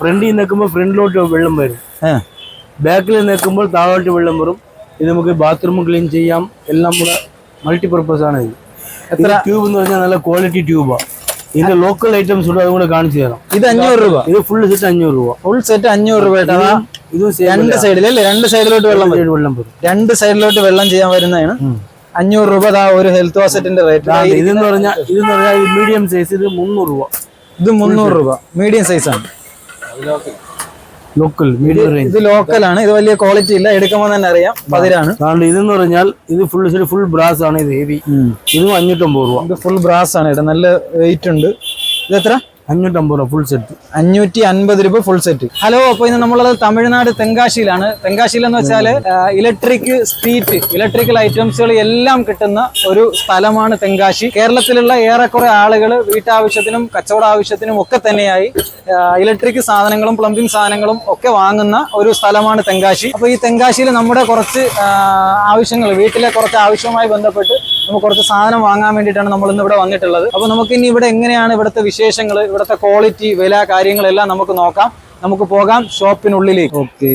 ഫ്രണ്ടിൽ നിൽക്കുമ്പോൾ ഫ്രണ്ടിലോട്ട് വെള്ളം വരും. ബാക്കിൽ നിൽക്കുമ്പോൾ താഴോട്ട് വെള്ളം വരും. ഇത് നമുക്ക് ബാത്റൂം ക്ലീൻ ചെയ്യാം. എല്ലാം കൂടെ മൾട്ടിപർപ്പസ് ആണ് ഇത്. എത്ര? ട്യൂബ് എന്ന് പറഞ്ഞാൽ നല്ല ക്വാളിറ്റി ട്യൂബാണ് ഇതിന്റെ ലോക്കൽ ഐറ്റംസ് ഉണ്ട് അതും കൂടെ കാണിച്ചു തരാം. ഇത് അഞ്ഞൂറ് രൂപ. ഇത് ഫുൾ സെറ്റ് അഞ്ഞൂറ് രൂപ. ഫുൾ സെറ്റ് അഞ്ഞൂറ് രൂപ ഇത് രണ്ട് സൈഡിൽ അല്ലേ? രണ്ട് സൈഡിലോട്ട് വെള്ളം വരും. വെള്ളം രണ്ട് സൈഡിലോട്ട് വെള്ളം ചെയ്യാൻ വരുന്നതാണ്. അഞ്ഞൂറ് രൂപ ഒരു ഹെൽത്ത് വാസറ്റിന്റെ റേറ്റ് ഇതെന്ന് പറഞ്ഞാൽ ഇതെന്ന് പറഞ്ഞാൽ മീഡിയം സൈസ് ഇത് മുന്നൂറ് രൂപ. ഇത് മുന്നൂറ് രൂപ. മീഡിയം സൈസ് ആണ്. ലോക്കൽ മീഡിയം റേഞ്ച് ഇത് ലോക്കലാണ് ഇത് വലിയ ക്വാളിറ്റി ഇല്ല. എടുക്കുമ്പോൾ തന്നെ അറിയാം. പതിരാണ്. അതുകൊണ്ട് ഇതെന്ന് പറഞ്ഞാൽ ഇത് ഫുൾ ഫുൾ ബ്രാസ് ആണ് ഇത് ഹെവി ഇതും അഞ്ഞൂറ്റമ്പത് രൂപ. ഇത് ഫുൾ ബ്രാസ് ആണ്. ഇവിടെ നല്ല വെയിറ്റ് ഉണ്ട്. ഇത് എത്ര? അഞ്ഞൂറ്റമ്പത് രൂപ ഫുൾ സെറ്റ് അഞ്ഞൂറ്റി അൻപത് രൂപ ഫുൾ സെറ്റ് ഹലോ അപ്പൊ ഇന്ന് നമ്മളുള്ളത് തമിഴ്നാട് തെങ്കാശിയിലാണ്. തെങ്കാശിയിൽ എന്ന് വെച്ചാൽ ഇലക്ട്രിക് സ്ട്രീറ്റ് ഇലക്ട്രിക്കൽ ഐറ്റംസുകൾ എല്ലാം കിട്ടുന്ന ഒരു സ്ഥലമാണ് തെങ്കാശി. കേരളത്തിലുള്ള ഏറെക്കുറെ ആളുകൾ വീട്ടാവശ്യത്തിനും കച്ചവട ആവശ്യത്തിനും ഒക്കെ തന്നെയായി ഇലക്ട്രിക് സാധനങ്ങളും പ്ലംബിംഗ് സാധനങ്ങളും ഒക്കെ വാങ്ങുന്ന ഒരു സ്ഥലമാണ് തെങ്കാശി. അപ്പൊ ഈ തെങ്കാശിയിൽ നമ്മുടെ കുറച്ച് ആവശ്യങ്ങൾ വീട്ടിലെ കുറച്ച് ആവശ്യവുമായി ബന്ധപ്പെട്ട് നമുക്ക് കുറച്ച് സാധനം വാങ്ങാൻ വേണ്ടിയിട്ടാണ് നമ്മൾ ഇന്ന് ഇവിടെ വന്നിട്ടുള്ളത്. അപ്പൊ നമുക്ക് ഇനി ഇവിടെ എങ്ങനെയാണ് ഇവിടുത്തെ വിശേഷങ്ങൾ ഇവിടുത്തെ ക്വാളിറ്റി വില കാര്യങ്ങളെല്ലാം നമുക്ക് നോക്കാം. നമുക്ക് പോകാം ഷോപ്പിനുള്ളിലേക്ക്. ഓക്കെ.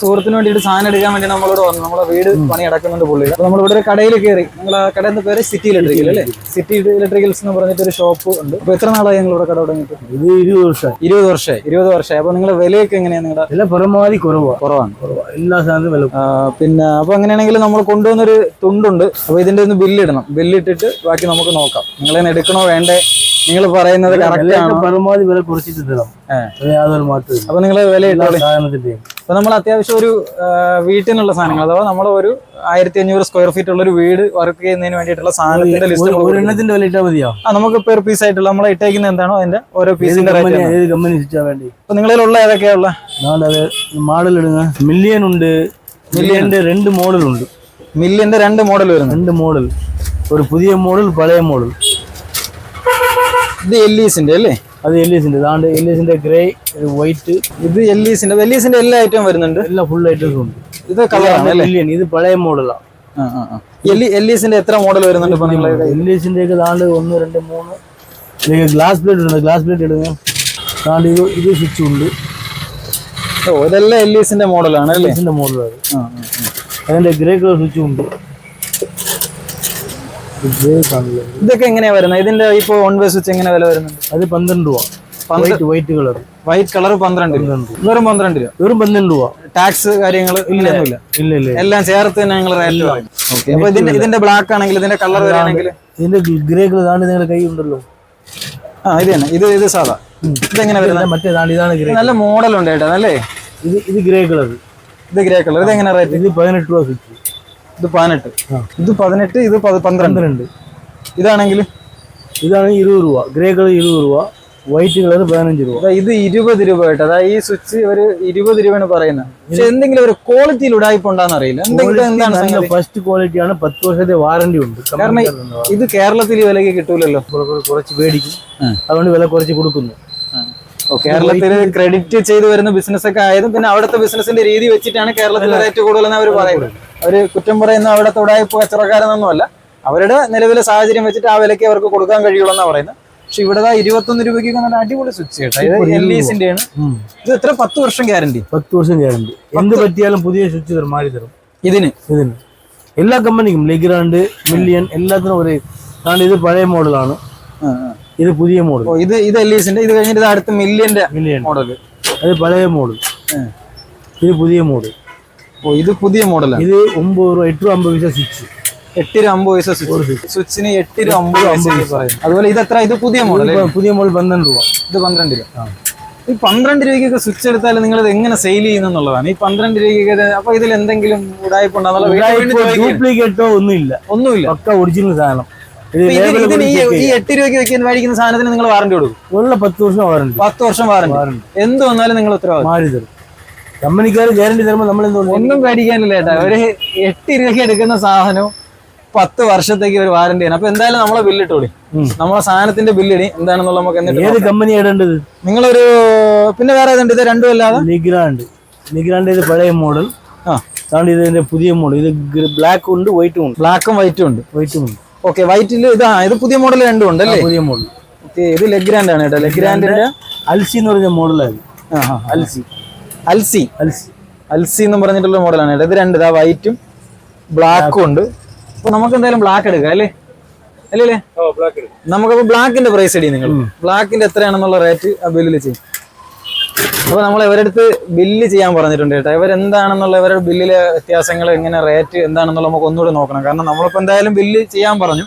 സുഹൃത്തിന് വേണ്ടിയിട്ട് സാധനം എടുക്കാൻ വേണ്ടി നമ്മളോട് വന്നു. നമ്മളെ വീട് പണി അടക്കുന്നുണ്ട് പുള്ളി. നമ്മൾ ഇവിടെ ഒരു കടയിൽ കയറി. നിങ്ങൾ കടയുടെ പേര് സിറ്റി ഇലക്ട്രിക്കൽ അല്ലേ? സിറ്റി ഇലക്ട്രിക്കൽസ് എന്ന് പറഞ്ഞിട്ട് ഒരു ഷോപ്പ് ഉണ്ട്. അപ്പൊ എത്ര നാളായി ഞങ്ങൾ ഇവിടെ കട തുടങ്ങിയിട്ട്? ഇത് ഇരുപത് വർഷം ഇരുപത് വർഷമായി. ഇരുപത് വർഷമായി. അപ്പൊ നിങ്ങളുടെ വിലയൊക്കെ എങ്ങനെയാണ് നിങ്ങളുടെ? വില പരമാവധി കുറവാണ് കുറവാണ്. കുറവാ. എല്ലാ സാധനവും വില പിന്നെ അപ്പൊ അങ്ങനെയാണെങ്കിൽ നമ്മൾ കൊണ്ടുവന്നൊരു തുണ്ടുണ്ട്. അപ്പൊ ഇതിന്റെ ഒന്ന് ബില്ല് ഇടണം. ബില്ല് ഇട്ടിട്ട് ബാക്കി നമുക്ക് നോക്കാം. നിങ്ങൾ എടുക്കണോ വേണ്ടേ? നിങ്ങൾ പറയുന്നത് പരമാവധി വില കുറച്ചിട്ട് തരാം. യാതൊരു മാറ്റം അപ്പൊ നിങ്ങൾ വില അപ്പൊ നമ്മൾ അത്യാവശ്യം ഒരു വീട്ടിനുള്ള സാധനങ്ങൾ അഥവാ നമ്മൾ ഒരു ആയിരത്തി അഞ്ഞൂറ് സ്ക്വയർ ഫീറ്റ് ഉള്ള ഒരു വീട് വർക്ക് ചെയ്യുന്നതിന് വേണ്ടിയിട്ടുള്ള സാധനത്തിന്റെ ലിസ്റ്റ് എണ്ണത്തിന്റെ വില ഇട്ടാൽ മതിയോ? ആ നമുക്ക് പെർ പീസ് ആയിട്ടുള്ള നമ്മൾ ഇട്ടേക്കുന്ന എന്താണോ അതിന്റെ ഓരോ പീസിന്റെ വേണ്ടി? അപ്പൊ നിങ്ങളിലുള്ള ഏതൊക്കെയുള്ള അത് മോഡൽ ഇടുക മില്യൻ ഉണ്ട് മില്യന്റെ രണ്ട് മോഡൽ ഉണ്ട്. മില്യന്റെ രണ്ട് മോഡൽ വരുന്നു രണ്ട് മോഡൽ ഒരു പുതിയ മോഡൽ പഴയ മോഡൽ ഇത് എല്ലീസിന്റെ അല്ലേ അത് എൽ ഇതാണ്ട് എല്ലീസിന്റെ ഗ്രേ വൈറ്റ് ഇത് എല്ലീസിന്റെ എല്ലീസിന്റെ എല്ലാ ഐറ്റവും വരുന്നുണ്ട് എല്ലാ ഫുൾ ഐറ്റംസും ഉണ്ട് ഇത് കളറാണ് ഇത് പഴയ മോഡലാണ്. എല്ലീസിന്റെ എത്ര മോഡൽ വരുന്നുണ്ട് എല്ലീസിന്റെ ഒക്കെ താണ്ട് ഒന്ന് രണ്ട് മൂന്ന് ഗ്ലാസ് പ്ലേറ്റ് ഉണ്ട് ഗ്ലാസ് പ്ലേറ്റ് ഇടുന്നു താണ്ട് ഇത് ഇത് സ്വിച്ച് ഉണ്ട് ഓ ഇതെല്ലാം എല്ലീസിന്റെ മോഡലാണ് എല്ലീസിന്റെ മോഡലാണ്. അതിന്റെ ഗ്രേ കളർ സ്വിച്ചും ഉണ്ട് ഇതൊക്കെ എങ്ങനെയാ വരുന്നത്? ഇതിന്റെ ഇപ്പൊ ഓൺ വേ സ്വിച്ച് എങ്ങനെ വില വരുന്നുണ്ട് അത് പന്ത്രണ്ട് രൂപ. White white colour white colour പന്ത്രണ്ട് വെറും പന്ത്രണ്ട് രൂപ. വെറും പന്ത്രണ്ട് രൂപ. ടാക്സ് കാര്യങ്ങൾ ഇല്ല ഇല്ല എല്ലാം ചേർത്ത് തന്നെ ഞങ്ങൾ റേറ്റ് അപ്പൊ ഇതിന്റെ ഇതിന്റെ ബ്ലാക്ക് ആണെങ്കിൽ ഇതിന്റെ കളർ വരികയാണെങ്കിൽ ഇതിന്റെ ഗ്രേ കളർ നിങ്ങളുടെ കൈ ഉണ്ടല്ലോ. ആ ഇത് തന്നെ. ഇത് ഇത് സാധാ. ഇതെങ്ങനെ വരുന്നത്? മറ്റേതാണ് ഇതാണ് ഗ്രേ നല്ല മോഡൽ ഉണ്ട് കേട്ടോ അല്ലേ? ഇത് ഇത് ഗ്രേ കളർ ഇത് ഗ്രേ കളർ ഇത് എങ്ങനെ റേറ്റ് ഇത് പതിനെട്ട് രൂപ സ്വിച്ച് ഇത് പതിനെട്ട്. ഇത് പതിനെട്ട് ഇത് പന്ത്രണ്ട്. ഇതാണെങ്കിൽ ഇതാണെങ്കിൽ? ഇതാണ് ഇരുപത് രൂപ. ഗ്രേ കളർ ഇരുപത് രൂപ. വൈറ്റ് കളർ പതിനഞ്ച് രൂപ. ഇത് ഇരുപത് രൂപ കേട്ടോ. അതായത് ഈ സ്വിച്ച് ഒരു ഇരുപത് രൂപയാണ് പറയുന്നത്. പക്ഷെ എന്തെങ്കിലും ഒരു ക്വാളിറ്റിയിൽ ഉടായ്പുണ്ടാന്ന് അറിയില്ല. എന്തെങ്കിലും എന്താണ് ക്വാളിറ്റി ആണ് ഫസ്റ്റ് ക്വാളിറ്റിയാണ് പത്ത് വർഷത്തെ വാറണ്ടി ഉണ്ട്. കാരണം ഇത് കേരളത്തിൽ വിലയ്ക്ക് വിലക്ക് കിട്ടൂലല്ലോ. കുറ- കുറ- കുറച്ച് മേടിക്കും അതുകൊണ്ട് വില കുറച്ച് കൊടുക്കുന്നു. ഓ, കേരളത്തിൽ ക്രെഡിറ്റ് ചെയ്തു വരുന്ന ബിസിനസ് ഒക്കെ ആയതും പിന്നെ അവിടുത്തെ ബിസിനസിന്റെ രീതി വെച്ചിട്ടാണ് കേരളത്തിൽ റേറ്റ് കൂടുതലെന്ന് അവർ പറയുന്നത്. അവർ കുറ്റം പറയുന്ന അവിടുത്തെ ഉടായ്പ കച്ചവടക്കാരെന്നൊന്നുമല്ല. അവരുടെ നിലവിലെ സാഹചര്യം വെച്ചിട്ട് ആ വിലയ്ക്ക് അവർക്ക് കൊടുക്കാൻ കഴിയുള്ളൂ എന്നാണ് പറയുന്നത്. പക്ഷെ ഇവിടെ ഇരുപത്തൊന്ന് രൂപയ്ക്ക് നല്ല അടിപൊളി സ്വിച്ച് കേട്ടോ. ഇത് എൽ ഇസിന്റെ ആണ് ഇത് എത്ര? പത്ത് വർഷം ഗ്യാരണ്ടി പത്ത് വർഷം ഗ്യാരണ്ടി എന്ത് പറ്റിയാലും പുതിയ സ്വിച്ച് തരും മാറി തരും. ഇതിന്? ഇതിന്. എല്ലാ കമ്പനിക്കും ലെഗ്രാണ്ട് മില്യൺ എല്ലാത്തിനും ഒരേ. കാരണം ഇത് പഴയ മോഡലാണ്. ഇത് പുതിയ മോഡൽ. ഇത് ഇത് എൽ ഇസിന്റെ ഇത് കഴിഞ്ഞിട്ട് ഇത് അടുത്ത മില്യന്റെ മോഡൽ അത് പഴയ മോഡൽ. ഇത് പുതിയ മോഡൽ. ഓ ഇത് പുതിയ മോഡലാണ് ഇത് ഒമ്പത് രൂപ എട്ട് രൂപ അമ്പത് പൈസ സ്വിച്ച്. എട്ട് രൂപ അമ്പത് പൈസ സ്വിച്ച്. സ്വിച്ചിന് എട്ട് രൂപ അമ്പത് പൈസ അതുപോലെ ഇത് എത്ര? ഇത് പുതിയ മോഡൽ പുതിയ മോഡൽ പന്ത്രണ്ട് രൂപ. ഇത് പന്ത്രണ്ട് രൂപ. ഈ പന്ത്രണ്ട് രൂപയ്ക്കൊക്കെ സ്വിച്ച് എടുത്താൽ നിങ്ങൾ ഇത് എങ്ങനെ സെയിൽ ചെയ്യുന്നുള്ളതാണ് ഈ പന്ത്രണ്ട് രൂപയ്ക്ക് അപ്പൊ ഇതിൽ എന്തെങ്കിലും ഉടായ്പ ഡ്യൂപ്ലിക്കേറ്റോ ഒന്നുമില്ല. ഒന്നുമില്ല. ഒക്കെ ഒറിജിനൽ സാധനം. ഇതിന് ഈ എട്ട് രൂപയ്ക്ക് വെക്കുന്ന മേടിക്കുന്ന സാധനത്തിന് നിങ്ങൾ വാറണ്ടി കൊടുക്കും? ഉള്ള പത്ത് വർഷം വാറണ്ടി പത്ത് വർഷം വാറണ്ടി എന്ത് വന്നാലും നിങ്ങൾ ഉത്തരവാദിത്വം. മാറി തരും. കമ്പനിക്കാർ ഗ്യാരണ്ടി തരുമ്പോൾ നമ്മൾ ഒന്നും പേടിക്കാനില്ല ഏട്ടാ. ഒരു എട്ട് രൂപയ്ക്ക് എടുക്കുന്ന സാധനം പത്ത് വർഷത്തേക്ക് ഒരു വാറണ്ടി ആണ്. അപ്പൊ എന്തായാലും നമ്മളെ ബില്ലിട്ടോളി ഇട്ടോളി. നമ്മളെ സാധനത്തിന്റെ ബില്ലിടി എന്താണെന്നുള്ള നമുക്ക് എന്നിട്ട് ഏത് കമ്പനി ഇടേണ്ടത്? നിങ്ങളൊരു പിന്നെ വേറെ ഏതുണ്ട് ഇത് രണ്ടും അല്ലാതെ? നിഗ്രാണ്ട്. നിഗ്രാണ്ട് ഇത് പഴയ മോഡൽ ആ. അതുകൊണ്ട് ഇതിന്റെ പുതിയ മോഡൽ ഇത് ബ്ലാക്കും ഉണ്ട് വൈറ്റും ഉണ്ട്. ബ്ലാക്കും വൈറ്റും ഉണ്ട്. വൈറ്റും ഉണ്ട്. ഓക്കെ വൈറ്റിൽ ഇതാ ഇത് പുതിയ മോഡൽ രണ്ടും ഉണ്ട് അല്ലേ? പുതിയ മോഡൽ ഓക്കെ ഇത് ലെഗ്രാൻഡ് ആണ് കേട്ടോ. ലെഗ്രാൻഡിന്റെ അൽസി എന്ന് പറഞ്ഞ മോഡലാണ് അൽസി. അൽസി. അൽസി. അൽസി എന്ന് പറഞ്ഞിട്ടുള്ള മോഡലാണ് കേട്ടോ. ഇത് രണ്ട് ഇതാ വൈറ്റും ബ്ലാക്കും ഉണ്ട്. അപ്പൊ നമുക്ക് എന്തായാലും ബ്ലാക്ക് എടുക്കാം അല്ലേ? അല്ലേ നമുക്കപ്പോ ബ്ലാക്കിന്റെ പ്രൈസ് ഇടി നിങ്ങൾ ബ്ലാക്കിന്റെ എത്രയാണെന്നുള്ള റേറ്റ് ആ ബില്ലിൽ ചെയ്യും. അപ്പൊ നമ്മൾ ഇവരടുത്ത് ബില്ല് ചെയ്യാൻ പറഞ്ഞിട്ടുണ്ട് കേട്ടോ. ഇവരെന്താണെന്നുള്ള ഇവരുടെ ബില്ലിലെ വ്യത്യാസങ്ങൾ എങ്ങനെ റേറ്റ് എന്താണെന്നുള്ള നമുക്ക് ഒന്നുകൂടെ നോക്കണം. കാരണം നമ്മളിപ്പോ എന്തായാലും ബില്ല് ചെയ്യാൻ പറഞ്ഞു.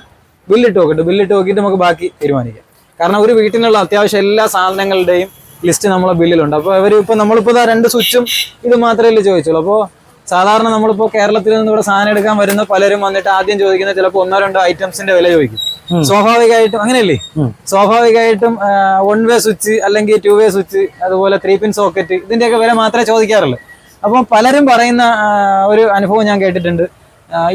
ബില്ലിട്ട് നോക്കട്ടെ. ബില്ലിട്ട് നോക്കിയിട്ട് നമുക്ക് ബാക്കി തീരുമാനിക്കാം. കാരണം ഒരു വീട്ടിനുള്ള അത്യാവശ്യം എല്ലാ സാധനങ്ങളുടെയും ലിസ്റ്റ് നമ്മളെ ബില്ലിലുണ്ട് അപ്പോൾ ഇവർ ഇപ്പൊ നമ്മളിപ്പോ ദാ രണ്ട് സ്വിച്ചും ഇത് മാത്രമല്ലേ ചോദിച്ചുള്ളൂ. അപ്പോൾ സാധാരണ നമ്മളിപ്പോ കേരളത്തിൽ നിന്ന് ഇവിടെ സാധനം എടുക്കാൻ വരുന്ന പലരും വന്നിട്ട് ആദ്യം ചോദിക്കുന്ന ചിലപ്പോൾ ഒന്നോ രണ്ടോ ഐറ്റംസിന്റെ വില ചോദിക്കും. സ്വാഭാവികമായിട്ടും അങ്ങനെയല്ലേ? സ്വാഭാവികമായിട്ടും വൺ വേ സ്വിച്ച് അല്ലെങ്കിൽ ടു വേ സ്വിച്ച് അതുപോലെ ത്രീ പിൻ സോക്കറ്റ് ഇതിന്റെയൊക്കെ വില മാത്രമേ ചോദിക്കാറുള്ളൂ. അപ്പം പലരും പറയുന്ന ഒരു അനുഭവം ഞാൻ കേട്ടിട്ടുണ്ട്.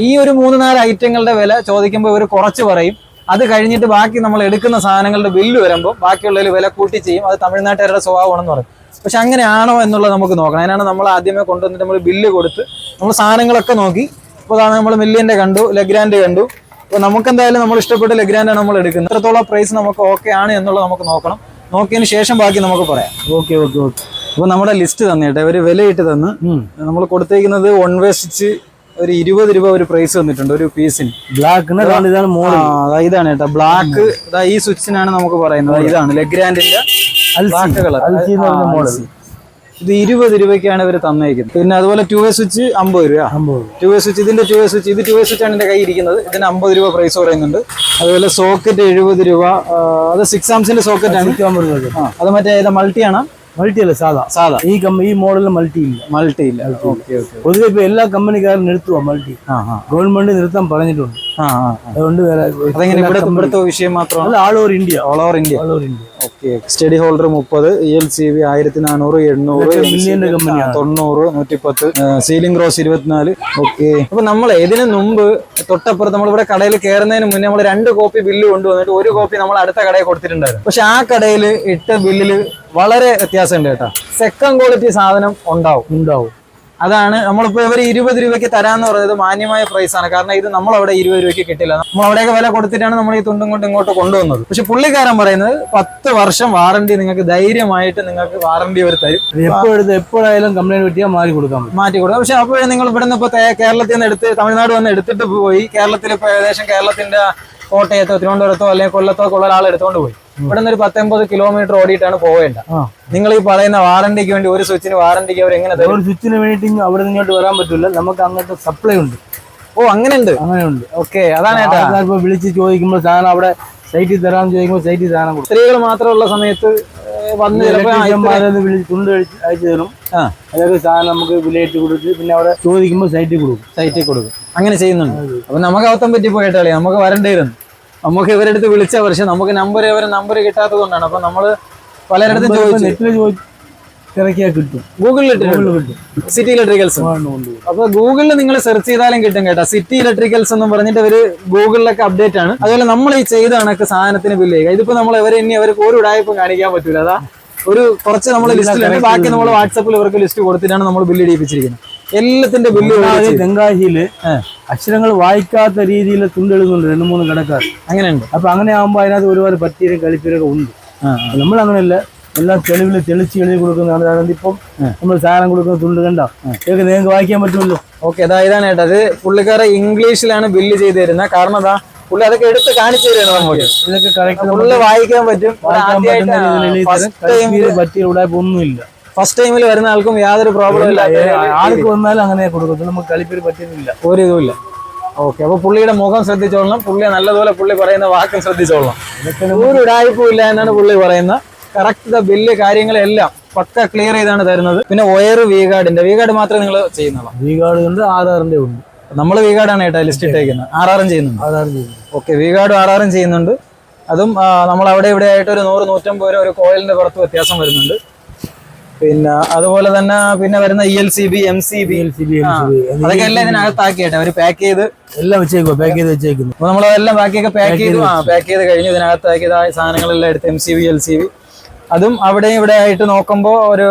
ഈ ഒരു മൂന്ന് നാല് ഐറ്റങ്ങളുടെ വില ചോദിക്കുമ്പോൾ ഇവർ കുറച്ച് പറയും. അത് കഴിഞ്ഞിട്ട് ബാക്കി നമ്മൾ എടുക്കുന്ന സാധനങ്ങളുടെ ബില്ല് വരുമ്പോൾ ബാക്കിയുള്ളതിൽ വില കൂട്ടി ചെയ്യും. അത് തമിഴ്നാട്ടുകാരുടെ സ്വഭാവമാണെന്ന് പറയും. പക്ഷെ അങ്ങനെയാണോ എന്നുള്ളത് നമുക്ക് നോക്കണം. അതിനാണ് നമ്മൾ ആദ്യമേ കൊണ്ടുവന്നിട്ട് നമ്മൾ ബില്ല് കൊടുത്ത് നമ്മൾ സാധനങ്ങളൊക്കെ നോക്കി. അപ്പോൾ അതാണ് നമ്മൾ മില്ലിയന്റെ കണ്ടു ലെഗ്രാൻഡ് കണ്ടു. അപ്പോൾ നമുക്ക് എന്തായാലും നമ്മൾ ഇഷ്ടപ്പെട്ട ലെഗ്രാൻഡാണ് നമ്മൾ എടുക്കുന്നത്. എത്രത്തോളം പ്രൈസ് നമുക്ക് ഓക്കെ ആണ് എന്നുള്ളത് നമുക്ക് നോക്കണം. നോക്കിയതിന് ശേഷം ബാക്കി നമുക്ക് പറയാം. ഓക്കെ ഓക്കെ ഓക്കെ അപ്പോൾ നമ്മുടെ ലിസ്റ്റ് തന്നിട്ട് അവർ വിലയിട്ട് തന്ന്. നമ്മൾ കൊടുത്തേക്കുന്നത് വൺ വേ സ്റ്റിച്ച് ഒരു ഇരുപത് രൂപ ഒരു പ്രൈസ് വന്നിട്ടുണ്ട് ഒരു പീസിന് ബ്ലാക്കിന് ഇതാണ് മോഡൽ ഇതാണ് കേട്ടോ. ബ്ലാക്ക് ഈ സ്വിച്ചിനാണ് നമുക്ക് പറയുന്നത്. ഇതാണ് ലെഗ്രാൻഡിന്റെ ബ്ലാക്ക് കളർ അൽസി എന്ന് പറഞ്ഞ മോഡൽ ഇത് ഇരുപത് രൂപയ്ക്കാണ് ഇവർ തന്നേക്കുന്നത്. പിന്നെ അതുപോലെ ടു വേ സ്വിച്ച് അമ്പത് രൂപ. ടു വേ സ്വിച്ച് ഇതിന്റെ ടു വേ സ്വിച്ച് ഇത് ടു വേ സ്വിച്ച് ആണ് എന്റെ കയ്യിൽ ഇരിക്കുന്നത്. ഇതിന് അമ്പത് രൂപ പ്രൈസ് പറയുന്നുണ്ട്. അതുപോലെ സോക്കറ്റ് എഴുപത് രൂപ അത് സിക്സ് ആംസിന്റെ സോക്കറ്റ് ആണ്. അത് മറ്റേ ഇത് മൾട്ടി ആണ്? മൾട്ടി അല്ല സാധാ. സാധാ. ഈ കമ്പനി ഈ മോഡലിൽ മൾട്ടി ഇല്ല. മൾട്ടി ഇല്ല. ഓക്കെ ഓക്കെ പൊതുവെ ഇപ്പൊ എല്ലാ കമ്പനിക്കാരും നിർത്തുക മൾട്ടി ഗവൺമെന്റ് നിർത്താൻ പറഞ്ഞിട്ടുണ്ട്. അതുകൊണ്ട് വേറെ അതെങ്ങനെ ഇവിടുത്തെ ഇവിടുത്തെ വിഷയം മാത്രമാണ്? അല്ല all over India all over India all over India okay study holder മുപ്പത് ഇ എൽ സി ബി ആയിരത്തി നാനൂറ് എണ്ണൂറ് മില്യന്റെ കമ്പനിയാണ്. തൊണ്ണൂറ് നൂറ്റിപ്പത്ത് സീലിംഗ് റോസ് ഇരുപത്തിനാല്. ഓക്കെ അപ്പൊ നമ്മൾ ഇതിനു മുമ്പ് തൊട്ടപ്പുറത്ത് നമ്മളിവിടെ കടയിൽ കയറുന്നതിന് മുന്നേ നമ്മൾ രണ്ട് കോപ്പി ബില്ല് കൊണ്ടുവന്നിട്ട് ഒരു കോപ്പി നമ്മൾ അടുത്ത കടയിൽ കൊടുത്തിട്ടുണ്ടായിരുന്നു. പക്ഷെ ആ കടയിൽ ഇട്ട ബില്ലിൽ വളരെ വ്യത്യാസമുണ്ട് കേട്ടോ. സെക്കൻഡ് ക്വാളിറ്റി സാധനം ഉണ്ടാവും. ഉണ്ടാവും. അതാണ് നമ്മളിപ്പോ ഇവർ ഇരുപത് രൂപയ്ക്ക് തരാന്ന് പറയുന്നത് മാന്യമായ പ്രൈസ് ആണ്. കാരണം ഇത് നമ്മൾ അവിടെ ഇരുപത് രൂപയ്ക്ക് കിട്ടില്ല. നമ്മൾ അവിടെയൊക്കെ വില കൊടുത്തിട്ടാണ് നമ്മൾ ഈ തുണ്ടും കൊണ്ട് ഇങ്ങോട്ട് കൊണ്ടുവന്നത്. പക്ഷെ പുള്ളിക്കാരൻ പറയുന്നത് പത്ത് വർഷം വാറണ്ടി നിങ്ങൾക്ക് ധൈര്യമായിട്ട് നിങ്ങൾക്ക് വാറണ്ടി അവർ തരും. എപ്പോഴും എപ്പോഴായാലും കംപ്ലൈന്റ് കിട്ടിയാൽ മാറ്റി കൊടുക്കാം മാറ്റി കൊടുക്കാം. പക്ഷെ അപ്പോഴേ നിങ്ങൾ ഇവിടെ നിന്ന് ഇപ്പൊ കേരളത്തിൽ നിന്ന് എടുത്ത് തമിഴ്നാട് വന്ന് എടുത്തിട്ട് പോയി. കേരളത്തിൽ ഇപ്പൊ ഏകദേശം കേരളത്തിന്റെ കോട്ടയത്തോ തിരുവനന്തപുരത്തോ അല്ലെങ്കിൽ കൊല്ലത്തോ ഉള്ള ഒരാൾ എടുത്തുകൊണ്ട് പോയി. ഇവിടെ നിന്ന് ഒരു പത്തൊമ്പത് കിലോമീറ്റർ ഓടിയിട്ടാണ് പോവേണ്ട. നിങ്ങൾ ഈ പറയുന്ന വാറണ്ടിക്ക് വേണ്ടി ഒരു സ്വിച്ചിന് വാറണ്ടിക്ക് അവർ എങ്ങനെ ഒരു സ്വിച്ചിന് വേണ്ടി അവിടെ നിന്നോട്ട് ഇങ്ങോട്ട് വരാൻ പറ്റില്ല നമുക്ക് അങ്ങോട്ട് സപ്ലൈ ഉണ്ട്. ഓ അങ്ങനെ ഉണ്ട് അങ്ങനെ ഉണ്ട് ഓക്കെ അതാണ് ഏട്ടാ ഇപ്പൊ വിളിച്ച് ചോദിക്കുമ്പോൾ സാധനം അവിടെ സൈറ്റിൽ തരാമെന്ന് ചോദിക്കുമ്പോൾ സൈറ്റിൽ സാധനം കൊടുക്കും. സ്ത്രീകൾ മാത്രമുള്ള സമയത്ത് വന്ന് തുണ്ട് അയച്ചു തരും. അതൊക്കെ സാധനം നമുക്ക് വിലയിട്ട് കൊടുത്ത് പിന്നെ അവിടെ ചോദിക്കുമ്പോൾ സൈറ്റിൽ കൊടുക്കും. സൈറ്റിൽ കൊടുക്കും. അങ്ങനെ ചെയ്യുന്നുണ്ട്. അപ്പൊ നമുക്ക് അവത്തം പറ്റി പോയിട്ടാളി നമുക്ക് വരണ്ടായിരുന്നു നമുക്ക് ഇവരെടുത്ത് വിളിച്ച പക്ഷെ നമുക്ക് നമ്പർ ഇവരെ നമ്പർ കിട്ടാത്തത് കൊണ്ടാണ്. അപ്പൊ നമ്മൾ പലരിടത്തും ചോദിച്ചു കിട്ടും. ഗൂഗിളിൽ കിട്ടും. സിറ്റി ഇലക്ട്രിക്കൽസ് അപ്പൊ ഗൂഗിളിൽ നിങ്ങൾ സെർച്ച് ചെയ്താലും കിട്ടും കേട്ടോ. സിറ്റി ഇലക്ട്രിക്കൽസ് എന്ന് പറഞ്ഞിട്ട് അവർ ഗൂഗിളിലൊക്കെ അപ്ഡേറ്റ് ആണ്. അതുപോലെ നമ്മൾ ഈ ചെയ്ത കണക്ക് സാധനത്തിന് ബില്ല് ചെയ്യുക. ഇതിപ്പോ നമ്മൾ ഇവരെ ഇനി അവർക്ക് ഒരു ഉടായ്പും കാണിക്കാൻ പറ്റൂല. അതാ ഒരു കുറച്ച് നമ്മൾ ലിസ്റ്റിലുണ്ട് ബാക്കി നമ്മൾ വാട്സപ്പിൽ ഇവർക്ക് ലിസ്റ്റ് കൊടുത്തിട്ടാണ് നമ്മൾ ബില്ല് ഇടിപ്പിച്ചിരിക്കുന്നത് എല്ലാത്തിന്റെ ബില്ല് അക്ഷരങ്ങൾ വായിക്കാത്ത രീതിയിൽ തുണ്ടെഴുതുന്നുണ്ട് രണ്ട് മൂന്ന് കടക്കാർ അങ്ങനെയുണ്ട്. അപ്പൊ അങ്ങനെ ആകുമ്പോൾ അതിനകത്ത് ഒരുപാട് പറ്റീരും കളിപ്പീരൊക്കെ ഉണ്ട്. നമ്മൾ അങ്ങനെയല്ല എല്ലാം തെളിവിൽ തെളിച്ച് എഴുതി കൊടുക്കുന്നതാണ്. ഇപ്പം നമ്മൾ സാധനം കൊടുക്കുന്ന തുണ്ട് കണ്ട ഇതൊക്കെ നിങ്ങൾക്ക് വായിക്കാൻ പറ്റുമല്ലോ? ഓക്കെ അതാ ഇതാണ് കേട്ടോ. അത് പുള്ളിക്കാരെ ഇംഗ്ലീഷിലാണ് ബില്ല് ചെയ്ത് തരുന്നത്. കാരണം അതാ പുള്ളി അതൊക്കെ എടുത്ത് കാണിച്ചു തരുന്നത് നമുക്ക് ഇതൊക്കെ കറക്റ്റ് വായിക്കാൻ പറ്റും. വായിക്കാൻ പറ്റുന്ന രീതിയിൽ എഴുതി തരും. പറ്റിയ ഉടായ്പ ഒന്നുമില്ല ഫസ്റ്റ് ടൈമിൽ വരുന്ന ആൾക്കും യാതൊരു പ്രോബ്ലം ഇല്ല ആൾക്ക് വന്നാലും അങ്ങനെ കൊടുക്കും നമുക്ക് കളിപ്പീര് പറ്റുന്നില്ല ഒരു ഇതുമില്ല. ഓക്കെ അപ്പൊ പുള്ളിയുടെ മുഖം ശ്രദ്ധിച്ചോളണം. പുള്ളിയെ നല്ലതുപോലെ പുള്ളി പറയുന്ന വാക്കും ശ്രദ്ധിച്ചോളണം. ഒരു ഉടായ്പും ഇല്ല എന്നാണ് പുള്ളി പറയുന്നത്. കറക്റ്റ് ബില്ല് കാര്യങ്ങളെല്ലാം പക്ക ക്ലിയർ ചെയ്താണ് തരുന്നത്. പിന്നെ ഒയർ വീഗാർഡിന്റെ വീഗാർഡ് മാത്രമേ നിങ്ങൾ ചെയ്യുന്നുള്ളൂ. വീഗാർഡ് ഉണ്ട് ആധാറിന്റെ ഉണ്ട്. നമ്മൾ വീഗാർഡാണ് കേട്ടോ ലിസ്റ്റ് ഇട്ടേക്കുന്നത്. ആറാറും ചെയ്യുന്നുണ്ട്. ആധാർ ചെയ്യുന്നു ഓക്കെ വീഗാർഡും ആറാറും ചെയ്യുന്നുണ്ട്. അതും നമ്മൾ അവിടെ ഇവിടെ ആയിട്ട് ഒരു നൂറ് നൂറ്റമ്പത് രൂപ ഒരു കോയിലിന്റെ പുറത്ത് വ്യത്യാസം വരുന്നുണ്ട്. പിന്നെ അതുപോലെ തന്നെ പിന്നെ വരുന്ന E L C B M C B L C B അതൊക്കെ എല്ലാം ഇതിനകത്താക്കിയിട്ട് അവർ പാക്ക് ചെയ്ത് എല്ലാം വെച്ചേക്കോ പാക്ക് ചെയ്ത് വെച്ചേക്കുന്നു. അപ്പൊ നമ്മളതെല്ലാം ബാക്കിയൊക്കെ പാക്ക് ചെയ്തു ആ പാക്ക് ചെയ്ത് കഴിഞ്ഞു ഇതിനകത്താക്കിയതായ സാധനങ്ങളെല്ലാം എടുത്ത് M C B L C B അതും അവിടെയും ഇവിടെ ആയിട്ട് നോക്കുമ്പോൾ ഒരു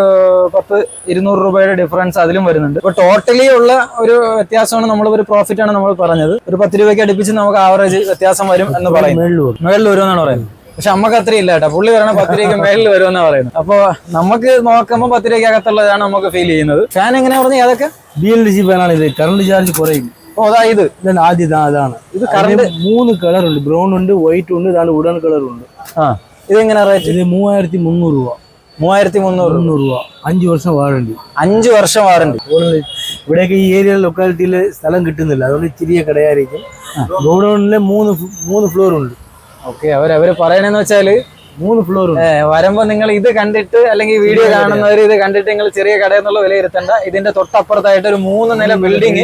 പത്ത് ഇരുന്നൂറ് രൂപയുടെ ഡിഫറൻസ് അതിലും വരുന്നുണ്ട്. ഇപ്പൊ ടോട്ടലി ഉള്ള ഒരു വ്യത്യാസമാണ് നമ്മൾ ഒരു പ്രോഫിറ്റ് ആണ് നമ്മൾ പറഞ്ഞത്. ഒരു പത്ത് രൂപയ്ക്ക് അടുപ്പിച്ച് നമുക്ക് ആവറേജ് വ്യത്യാസം വരും എന്ന് പറയുന്നു മേളിൽ വരും. എന്നാണ് പറയുന്നത്. പക്ഷെ അമ്മയ്ക്ക് അത്രയും ഇല്ല കേട്ടോ. പുള്ളി പറയണ പത്ത് രൂപയ്ക്ക് മേളിൽ വരുമെന്ന് പറയുന്നത്. അപ്പൊ നമുക്ക് നോക്കുമ്പോൾ പത്ത് രൂപയ്ക്ക് അകത്തുള്ളതാണ് നമുക്ക് ഫീൽ ചെയ്യുന്നത്. ഫാൻ എങ്ങനെ പറഞ്ഞു? അതൊക്കെ ബി എൽ ഡി സി ഫാനാണ് ഇത്. കറണ്ട് ചാർജ് കുറയും. ഓ അതാ ഇത്. ആദ്യം അതാണ് ഇത് കറണ്ട് മൂന്ന് കളർ ഉണ്ട്. ബ്രൗൺ ഉണ്ട് വൈറ്റ് ഉണ്ട് ഇതാണ് ഉടൻ കളർ ഉണ്ട്. ആ ഇതെങ്ങനെ റേറ്റ് ഇത് മൂവായിരത്തി മുന്നൂറ് രൂപ. മൂവായിരത്തി മുന്നൂറ് മുന്നൂറ് രൂപ. അഞ്ച് വർഷം വാറണ്ടി അഞ്ച് വർഷം വാറണ്ടി ഇവിടെയൊക്കെ ഈ ഏരിയ ലൊക്കാലിറ്റിയിൽ സ്ഥലം കിട്ടുന്നില്ല. അതുകൊണ്ട് ചെറിയ കടയായിരിക്കും. ഗോഡൌണിലെ മൂന്ന് മൂന്ന് ഫ്ലോർ ഉണ്ട്. ഓക്കെ അവർ പറയണെന്ന് വെച്ചാൽ മൂന്ന് ഫ്ലോർ വരുമ്പോ നിങ്ങൾ ഇത് കണ്ടിട്ട് അല്ലെങ്കിൽ വീഡിയോ കാണുന്നവർ ഇത് കണ്ടിട്ട് നിങ്ങൾ ചെറിയ കടയെന്നുള്ള വിലയിരുത്തണ്ട ഇതിന്റെ തൊട്ടപ്പുറത്തായിട്ട് ഒരു മൂന്ന് നില ബിൽഡിംഗ്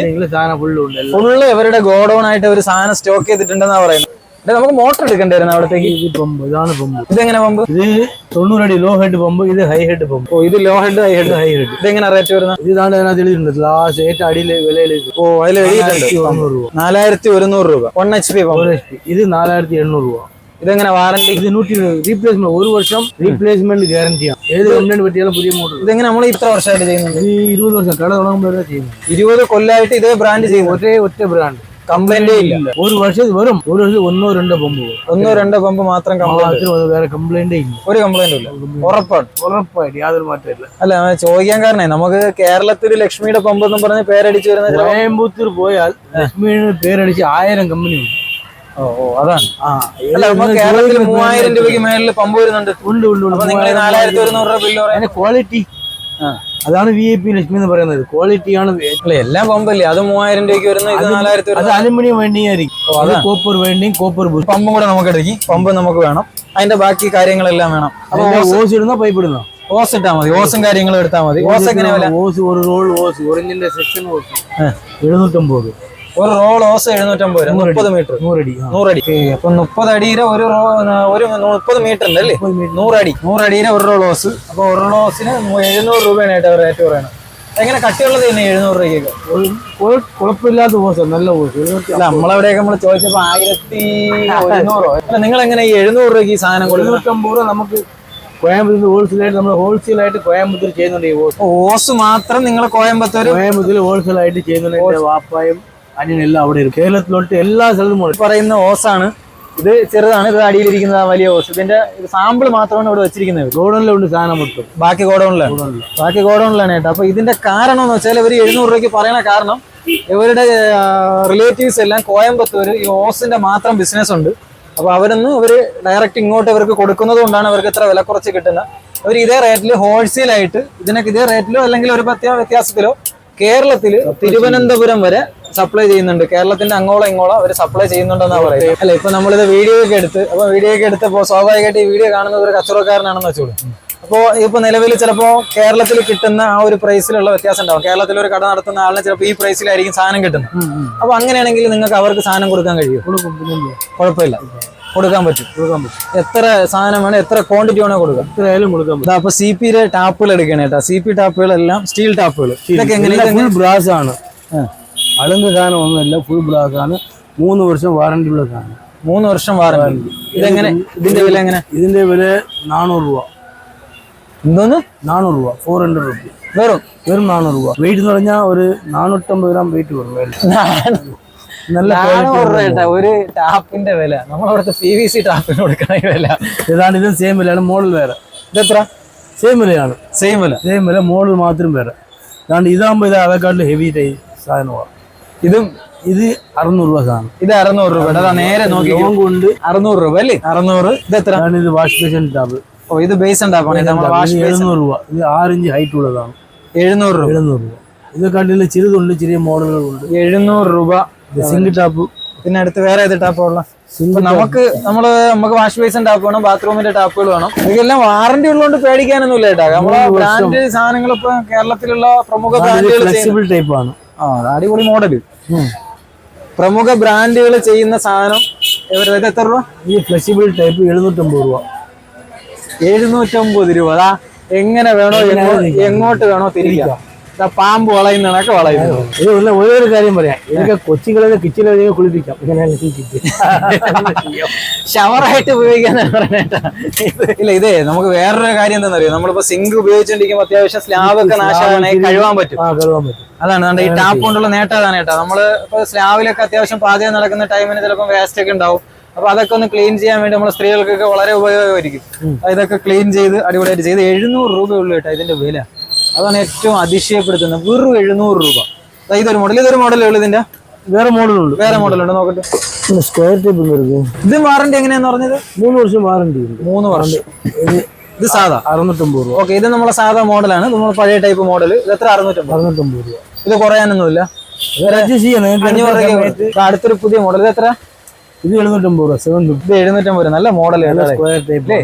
ഫുള്ള്. ഇവരുടെ ഗോഡൌൺ ആയിട്ട് ഒരു സാധനം സ്റ്റോക്ക് ചെയ്തിട്ടുണ്ടെന്നാ പറയുന്നത്. നമുക്ക് മോട്ടർ എടുക്കേണ്ടി അവിടത്തേക്ക്. ഇത് പമ്പ് ഇതാണ് പമ്പ് ഇതെങ്ങനെ പമ്പ് ഇത് തൊണ്ണൂറ് അടി ലോ ഹെഡ് പമ്പ് ഇത് ഹൈ ഹെഡ് പമ്പ് ഓ ഇത് low head high head high head ഇതെങ്ങനെ റേറ്റ് വരുന്നത്? ഇത് ഇതാണ് അതിനകത്ത് എഴുതിയിട്ടുണ്ട്. ലാസ്റ്റ് ഏറ്റവും അടിയിലെ വിലയിൽ ഓ അതിൽ എഴുതിയിട്ടുണ്ട്. രൂപ. നാലായിരത്തി ഒരുന്നൂറ് രൂപ. One H P pump. ഇത് നാലായിരത്തി എണ്ണൂറ് രൂപ. ഇതെങ്ങനെ വാറണ്ടി ഇത് നൂറ്റി റീപ്ലേസ്മെന്റ് ഒരു വർഷം റീപ്ലേസ്മെന്റ് ഗ്യാരണ്ടിയാണ് ഏത് കംപ്ലൈന്റ് പറ്റിയാലും പുതിയ മോഡൽ ഇതെങ്ങനെ നമ്മൾ ഇത്ര വർഷമായിട്ട് ചെയ്യുന്നത്? ഇരുപത് വർഷം കട തുടങ്ങുമ്പോൾ ചെയ്യുന്നത്. ഇരുപത് കൊല്ലമായിട്ട് ഇതേ ബ്രാൻഡ് ചെയ്യും ഒറ്റ ഒറ്റ ബ്രാൻഡ് കംപ്ലൈന്റേ ഇല്ല. ഒരു വർഷം വരും ഒരു വർഷം ഒന്നോ രണ്ടോ പമ്പ് ഒന്നോ രണ്ടോ പമ്പ് മാത്രം കംപ്ലൈന്റ് വേറെ കംപ്ലൈന്റേ ഇല്ല. ഒരു കംപ്ലൈന്റും ഇല്ല. ഉറപ്പാണ്. ഉറപ്പായിട്ട് യാതൊരു മാറ്റമില്ല അല്ല ചോദിക്കാൻ കാരണേ നമുക്ക് കേരളത്തിൽ ലക്ഷ്മിയുടെ പമ്പ് എന്ന് പറഞ്ഞ് പേരടിച്ചു വരുന്ന കോയമ്പത്തൂർ പോയാൽ ലക്ഷ്മിയുടെ പേരടിച്ച് ആയിരം കമ്പനി ഉണ്ട്. ഓ ഓ അതാണ്. ആ അല്ല കേരളത്തിൽ മൂവായിരം രൂപയ്ക്ക് മേളിൽ പമ്പ് വരുന്നുണ്ട്. ഉണ്ട് ഉണ്ട് നാലായിരത്തി ഒരുന്നൂറ് രൂപ ബില്ല് ക്വാളിറ്റി. അതാണ് വി ഐ പി ലക്ഷ്മി എന്ന് പറയുന്നത്. ക്വാളിറ്റിയാണ് ആണ് എല്ലാം പമ്പല്ലേ അത് മൂവായിരം രൂപയ്ക്ക് വരുന്ന ഇത് നാലായിരത്തി അത് അലുമിനിയം വേണ്ടിയായിരിക്കും ആയിരിക്കും. അത്. കോപ്പർ വേണ്ടിയും കോപ്പർ പമ്പും കൂടെ നമുക്ക് എടുക്കി. പമ്പ് നമുക്ക് വേണം. അതിന്റെ ബാക്കി കാര്യങ്ങളെല്ലാം വേണം. അപ്പൊ ഓസ് ഇടുന്ന പൈപ്പ് ഇടുന്ന? ഓസ് ഇട്ടാ മതി. ഓസും കാര്യങ്ങളും എടുത്താൽ മതി. ഓസ് എങ്ങനെ ഓസ് ഒരു റോൾ ഓസ് ഒറിഞ്ചിന്റെ സെക്ഷൻ ഓസ്. എഴുന്നൂറ്റമ്പത്. ഒരു റോൾ ഓസ് എഴുന്നൂറ്റമ്പത് രൂപ. മുപ്പത് മീറ്റർ. നൂറടി. നൂറടി അപ്പൊ മുപ്പത് അടിയിലെ ഒരു റോ ഒരു മുപ്പത് മീറ്റർ. ഉണ്ട് അല്ലേ നൂറടി നൂറടിയിലെ ഒരു റോൾ ഓസ് അപ്പൊ ഒരു റോൾ ഓസിന് എഴുന്നൂറ് രൂപയാണ് ഏറ്റവും അവർ റേറ്റ് പറയുന്നത് എങ്ങനെ കട്ടിയുള്ളത് തന്നെ എഴുന്നൂറ് രൂപയ്ക്ക് കുഴപ്പമില്ലാത്ത ഓസ് നല്ല അല്ല നമ്മളവിടെയൊക്കെ നമ്മൾ ചോദിച്ചപ്പോ ആയിരത്തി ഒരുന്നൂറോ? അല്ല നിങ്ങൾ എങ്ങനെ ഈ എഴുന്നൂറ് രൂപയ്ക്ക് ഈ സാധനം കൊടുക്കുന്നൂറ്റമ്പത് രൂപ നമുക്ക് കോയമ്പത്തൂർ ഹോൾസെയിലായിട്ട് നമ്മൾ ഹോൾസെയിലായിട്ട് കോയമ്പത്തൂർ ചെയ്യുന്നുണ്ട് ഈ ഓസ് ഓസ് മാത്രം നിങ്ങൾ കോയമ്പത്തൂർ കോയമ്പത്തൂർ ഹോൾസെയിലായിട്ട് ചെയ്യുന്നുണ്ട്. എന്റെ വാപ്പായും അനിയനെല്ലാം അവിടെ ഇരിക്കും. കേരളത്തിലോട്ട് എല്ലാ സ്ഥലത്തും പറയുന്ന ഓസാണ്. ഇത് ചെറുതാണ് ഇത് അടിയിലിരിക്കുന്ന ആ വലിയ ഓസ്. ഇതിന്റെ സാമ്പിൾ മാത്രമാണ് ഇവിടെ വെച്ചിരിക്കുന്നത്. ഗോഡൌണിലുണ്ട് സാധനം മൊത്തം. ബാക്കി ഗോഡൌണിലാണ് ബാക്കി ഗോഡൌണിലാണ് കേട്ടോ. അപ്പൊ ഇതിന്റെ കാരണം എന്ന് വെച്ചാൽ ഇവർ എഴുന്നൂറ് രൂപയ്ക്ക് പറയണ കാരണം ഇവരുടെ റിലേറ്റീവ്സ് എല്ലാം കോയമ്പത്തൂർ ഈ ഓസിന്റെ മാത്രം ബിസിനസ് ഉണ്ട്. അപ്പൊ അവരൊന്ന് ഇവർ ഡയറക്റ്റ് ഇങ്ങോട്ട് ഇവർക്ക് കൊടുക്കുന്നത് കൊണ്ടാണ് ഇവർക്ക് ഇത്ര വില കുറച്ച് കിട്ടുന്നത്. അവർ ഇതേ റേറ്റിൽ ഹോൾസെയിൽ ആയിട്ട് ഇതിനൊക്കെ ഇതേ റേറ്റിലോ അല്ലെങ്കിൽ ഒരു പ്രത്യേക വ്യത്യാസത്തിലോ കേരളത്തിൽ തിരുവനന്തപുരം വരെ സപ്ലൈ ചെയ്യുന്നുണ്ട്. കേരളത്തിന്റെ അങ്ങോളം ഇങ്ങോളം അവർ സപ്ലൈ ചെയ്യുന്നുണ്ടെന്നാണ് പറയുന്നത്. അല്ല ഇപ്പൊ നമ്മളിത് വീഡിയോ ഒക്കെ എടുത്ത് അപ്പൊ വീഡിയോ ഒക്കെ എടുത്തപ്പോ സ്വാഭാവികമായിട്ട് ഈ വീഡിയോ കാണുന്നത് ഒരു കച്ചവടക്കാരനാണെന്ന് വെച്ചോളൂ. അപ്പോ ഇപ്പൊ നിലവിൽ ചിലപ്പോ കേരളത്തിൽ കിട്ടുന്ന ആ ഒരു പ്രൈസിലുള്ള വ്യത്യാസം ഉണ്ടാവും. കേരളത്തിൽ ഒരു കട നടത്തുന്ന ആളിന് ചിലപ്പോൾ ഈ പ്രൈസിലായിരിക്കും സാധനം കിട്ടുന്നത്. അപ്പൊ അങ്ങനെയാണെങ്കിൽ നിങ്ങൾക്ക് അവർക്ക് സാധനം കൊടുക്കാൻ കഴിയും കുഴപ്പമില്ല. കൊടുക്കാൻ പറ്റും. കൊടുക്കാൻ പറ്റും. എത്ര സാധനം വേണം എത്ര ക്വാണ്ടിറ്റി വേണോ കൊടുക്കാം. എത്രയായാലും കൊടുക്കാം പറ്റും. അപ്പൊ സി പിയുടെ ടാപ്പുകൾ എടുക്കണേ കേട്ടോ. സി പി ടാപ്പുകളെല്ലാം സ്റ്റീൽ ടാപ്പുകൾ. ഇതൊക്കെ എങ്ങനെ ഫുൾ ബ്രാസ് ആണ്. അളുങ്ക് സാധനം ഒന്നുമില്ല ഫുൾ ബ്രാസ് ആണ്. മൂന്ന് വർഷം വാറണ്ടി ഉള്ള സാധനം. മൂന്ന് വർഷം വാറണ്ടി ഇതെങ്ങനെ? ഇതിന്റെ വില എങ്ങനെ? ഇതിന്റെ വില നാനൂറ് രൂപ. എന്തോന്ന്? നാനൂറ് രൂപ. ഫോർ ഹൺഡ്രഡ് റുപ്പീസ് വെറും? വെറും നാനൂറ് രൂപ. വെയിറ്റ് എന്ന് പറഞ്ഞാൽ ഒരു നാനൂറ്റമ്പത് ഗ്രാം വെയിറ്റ് വരും. നല്ല ഒരു ടാപ്പിന്റെ വില. നമ്മളവിടുത്തെ പി വി സി ടാപ്പിന് കൊടുക്കണ വില. ഏതാണ്ട് ഇതും സെയിം വിലയാണ് മോഡൽ വേറെ. ഇതെത്ര സെയിം വിലയാണ്. സെയിം വില. സെയിം വില മോഡൽ മാത്രം വേറെ. അതാണ്ട് ഇതാകുമ്പോൾ ഇത് അതേക്കാട്ടിൽ ഹെവി ടൈ സാധനമാണ്. ഇതും ഇത് അറുന്നൂറ് രൂപ സാധനം. ഇത് അറുന്നൂറ് രൂപ. അതാ നേരെ നോക്കി ലോങ് കൊണ്ട് അറുന്നൂറ് രൂപ അല്ലേ? അറുന്നൂറ്. ഇത് എത്ര? ഇത് വാഷ് ബേസിൻ ടാപ്പ് ഓ ഇത് ബേസ് ഉണ്ടാക്കണം നമ്മൾ വാഷ് ഇത് ബേസ് എഴുന്നൂറ് രൂപ. ഇത് ആറ് ഇഞ്ച് ഹൈറ്റ് ഉള്ളതാണ്. എഴുന്നൂറ് രൂപ. എഴുന്നൂറ് രൂപ. ഇത് കണ്ടില്ല ചെറുതുണ്ട് ചെറിയ മോഡലുകളുണ്ട് എഴുന്നൂറ് രൂപ. സിംഗിൾ ടാപ്പ് പിന്നെ അടുത്ത് വേറെ ഏത് ടാപ്പ് ഉള്ള? നമുക്ക് നമ്മൾ നമുക്ക് വാഷ് ബേസിൻ ടാപ്പ് വേണം ബാത്റൂമിന്റെ ടാപ്പുകൾ വേണം. ഇതെല്ലാം വാറന്റി ഉള്ളതുകൊണ്ട് പേടിക്കാനൊന്നും ഇല്ല കേട്ടോ നമ്മളെ ബ്രാൻഡ് സാധനങ്ങൾ ഇപ്പൊ കേരളത്തിലുള്ള പ്രമുഖ ബ്രാൻഡുകൾ ടൈപ്പ് ആണ്. ആ അടിപൊളി മോഡൽ പ്രമുഖ ബ്രാൻഡുകൾ ചെയ്യുന്ന സാധനം ഇത് എത്ര രൂപ? ഈ ഫ്ലെക്സിബിൾ ടൈപ്പ് എഴുന്നൂറ്റമ്പത് രൂപ. എഴുന്നൂറ്റമ്പത് രൂപ. അതാ എങ്ങനെ വേണോ എങ്ങോട്ട് വേണോ തിരിക്കാം. പാമ്പ് വളയുന്നതൊക്കെ വളയുന്നു. ഇത് ഉള്ള ഒരേ ഒരു കാര്യം പറയാം. എനിക്ക് കൊച്ചികളെ കിച്ചിലെ കുളിപ്പിക്കാം. ഷവറായിട്ട് ഉപയോഗിക്കാൻ പറഞ്ഞേട്ടാ ഇല്ല ഇതേ നമുക്ക് വേറൊരു കാര്യം എന്താണെന്നറിയോ? നമ്മളിപ്പോ സിങ്ക് ഉപയോഗിച്ചോണ്ടിരിക്കുമ്പോൾ അത്യാവശ്യം സ്ലാബ് ഒക്കെ നാശമാണെ കഴുവാൻ പറ്റും. കഴുവാൻ പറ്റും. അതാണ് നമ്മുടെ ഈ ടാപ്പ് കൊണ്ടുള്ള നേട്ടം അതാണ് കേട്ടോ നമ്മൾ ഇപ്പൊ സ്ലാബിലൊക്കെ അത്യാവശ്യം പാചകം നടക്കുന്ന ടൈമിന് ചിലപ്പോൾ വേസ്റ്റ് ഒക്കെ ഉണ്ടാവും. അപ്പൊ അതൊക്കെ ഒന്ന് ക്ലീൻ ചെയ്യാൻ വേണ്ടി നമ്മളെ സ്ത്രീകൾക്കൊക്കെ വളരെ ഉപയോഗമായിരിക്കും. ഇതൊക്കെ ക്ലീൻ ചെയ്ത് അടിപൊളിയായിട്ട് ചെയ്ത് എഴുന്നൂറ് രൂപയുള്ളൂ ഉള്ളു കേട്ടോ ഇതിന്റെ വില. അതാണ് ഏറ്റവും അതിശയപ്പെടുത്തുന്നത്. വെറും എഴുന്നൂറ് രൂപ. ഇതൊരു മോഡൽ ഇതൊരു മോഡലേ ഉള്ളൂ ഇതിന്റെ? വേറെ മോഡലുണ്ട് വേറെ മോഡലുണ്ട് നോക്കട്ടെ. സ്ക്വയർ ടൈപ്പ് ഇത് വാറന്റി എങ്ങനെയാന്ന് പറഞ്ഞത്? മൂന്ന് വർഷം വാറന്റി മൂന്ന് വാറന്റി ഇത് സാധാ. അറുന്നൂറ്റമ്പത് രൂപ. ഓക്കെ ഇത് നമ്മളെ സാധാ മോഡലാണ് നമ്മളെ പഴയ ടൈപ്പ് മോഡൽ ഇത് എത്ര? അറുന്നൂറ്റമ്പത് അറുന്നൂറ്റമ്പത് രൂപ. ഇത് കുറയാനൊന്നുമില്ല. അടുത്തൊരു പുതിയ മോഡൽ ഇത് എത്ര? ഇത് എഴുന്നൂറ്റമ്പത് രൂപ. സെവൻ ഇത് എഴുന്നൂറ്റമ്പത് രൂപ. നല്ല മോഡൽ സ്ക്വയർ ടൈപ്പ്